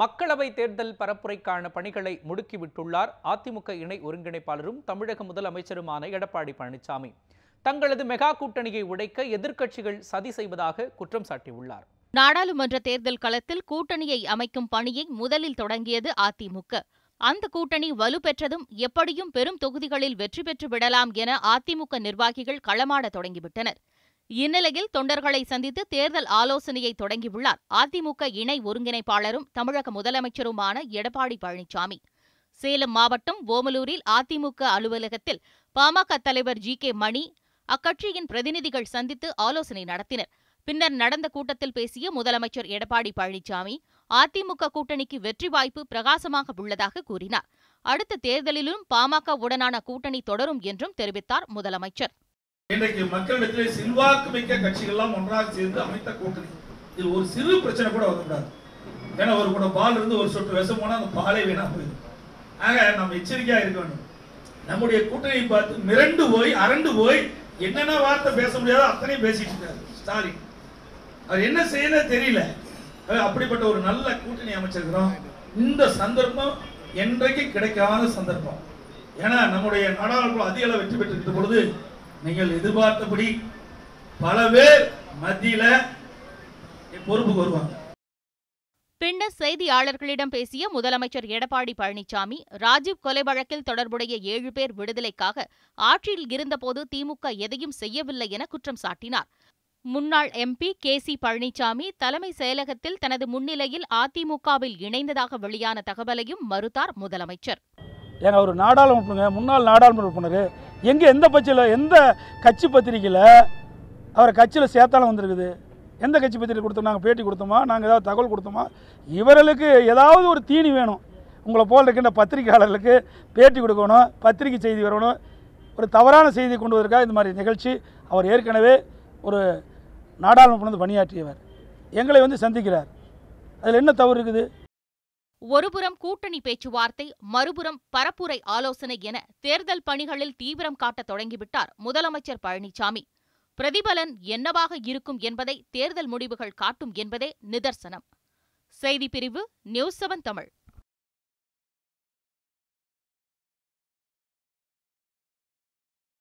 மக்களவை தேர்தல் பரப்புரைக்கான பணிகளை முடுக்கிவிட்டுள்ளார் அதிமுக இணை ஒருங்கிணைப்பாளரும் தமிழக முதலமைச்சருமான எடப்பாடி பழனிசாமி. தங்களது மெகா கூட்டணியை உடைக்க எதிர்க்கட்சிகள் சதி செய்வதாக குற்றம் சாட்டியுள்ளார். நாடாளுமன்ற தேர்தல் களத்தில் கூட்டணியை அமைக்கும் பணியை முதலில் தொடங்கியது அதிமுக. அந்த கூட்டணி வலுப்பெற்றதும் எப்படியும் பெரும் தொகுதிகளில் வெற்றி பெற்று விடலாம் என அதிமுக நிர்வாகிகள் களமாட தொடங்கிவிட்டனர். இந்நிலையில் தொண்டர்களை சந்தித்து தேர்தல் ஆலோசனையை தொடங்கியுள்ளார். அதிமுக இணை ஒருங்கிணைப்பாளரும் தமிழக முதலமைச்சருமான எடப்பாடி பழனிசாமி. சேலம் மாவட்டம் ஓமலூரில் அதிமுக அலுவலகத்தில் பாமக தலைவர் ஜி கே மணி அக்கட்சியின் பிரதிநிதிகள் சந்தித்து ஆலோசனை நடத்தினர். பின்னர் நடந்த கூட்டத்தில் பேசிய முதலமைச்சர் எடப்பாடி பழனிசாமி அதிமுக கூட்டணிக்கு வெற்றி வாய்ப்பு பிரகாசமாக உள்ளதாக கூறினார். அடுத்த தேர்தலிலும் பாமக உடனான கூட்டணி தொடரும் என்றும் தெரிவித்தார் முதலமைச்சர். இன்றைக்கு மக்களிடத்திலே செல்வாக்கு மிக்க கட்சிகள்லாம் ஒன்றாக சேர்ந்து அமைத்த கூட்டணி. இது ஒரு சிறு பிரச்சனை கூட வரக்கூடாது. ஏன்னா ஒரு கூட பால் இருந்து ஒரு சொட்டு விஷம் போனால் அந்த பாலே வீணா போயிடும். ஆக நம்ம எச்சரிக்கையா இருக்க வேண்டும். நம்முடைய கூட்டணியை பார்த்து மிரண்டு போய் அரண்டு போய் என்னென்ன வார்த்தை பேச முடியாதோ அத்தனையும் பேசிட்டு இருக்காரு. ஸ்டாலின் அவர் என்ன செய்யணும் தெரியல. அப்படிப்பட்ட ஒரு நல்ல கூட்டணி அமைச்சிருக்கிறோம். இந்த சந்தர்ப்பம் என்றைக்கு கிடைக்காத சந்தர்ப்பம். ஏன்னா நம்முடைய நாடாளுமன்றம் அதிக அளவு வெற்றி பெற்றிருக்கிற பொழுது நீங்கள் எதிர்பார்த்தபடி பல பேர் மத்தியில பொறுப்புக்கு வருவாங்க. பின்னர் செய்தியாளர்களிடம் பேசிய முதலமைச்சர் எடப்பாடி பழனிசாமி ராஜீவ் கொலை வழக்கில் தொடர்புடைய ஏழு பேர் விடுதலைக்காக ஆட்சியில் இருந்தபோது திமுக எதையும் செய்யவில்லை என குற்றம் சாட்டினார். முன்னாள் எம்பி கே. சி. பழனிசாமி தலைமை செயலகத்தில் தனது முன்னிலையில் அதிமுகவில் இணைந்ததாக வெளியான தகவலையும் மறுத்தார் முதலமைச்சர். ஏங்க அவர் நாடாளுமன்ற முன்னாள் நாடாளுமன்ற உறுப்பினர். எங்கே எந்த பட்சியில் எந்த கட்சி பத்திரிக்கையில் அவரை கட்சியில் சேர்த்தாலும் வந்திருக்குது? எந்த கட்சி பத்திரிக்கை கொடுத்தோம்? நாங்கள் பேட்டி கொடுத்தோமா? நாங்கள் ஏதாவது தகவல் கொடுத்தோமா? இவர்களுக்கு ஏதாவது ஒரு தீனி வேணும். உங்களை போல் இருக்கின்ற பத்திரிகையாளர்களுக்கு பேட்டி கொடுக்கணும் பத்திரிகை செய்தி வரணும். ஒரு தவறான செய்தி கொண்டு வருவதற்காக இந்த மாதிரி நிகழ்ச்சி அவர் ஏற்கனவே ஒரு நாடாளுமன்றம் வந்து பணியாற்றியவர். எங்களை வந்து சந்திக்கிறார். அதில் என்ன தவறு இருக்குது? ஒருபுறம் கூட்டணி பேச்சுவார்த்தை மறுபுறம் பரப்புரை ஆலோசனை என தேர்தல் பணிகளில் தீவிரம் காட்டத் தொடங்கிவிட்டார் முதலமைச்சர் பழனிசாமி பிரதிபலன் என்னவாக இருக்கும் என்பதை தேர்தல் முடிவுகள் காட்டும் என்பதே நிதர்சனம். செய்திப்பிரிவு நியூஸ் செவன் தமிழ்.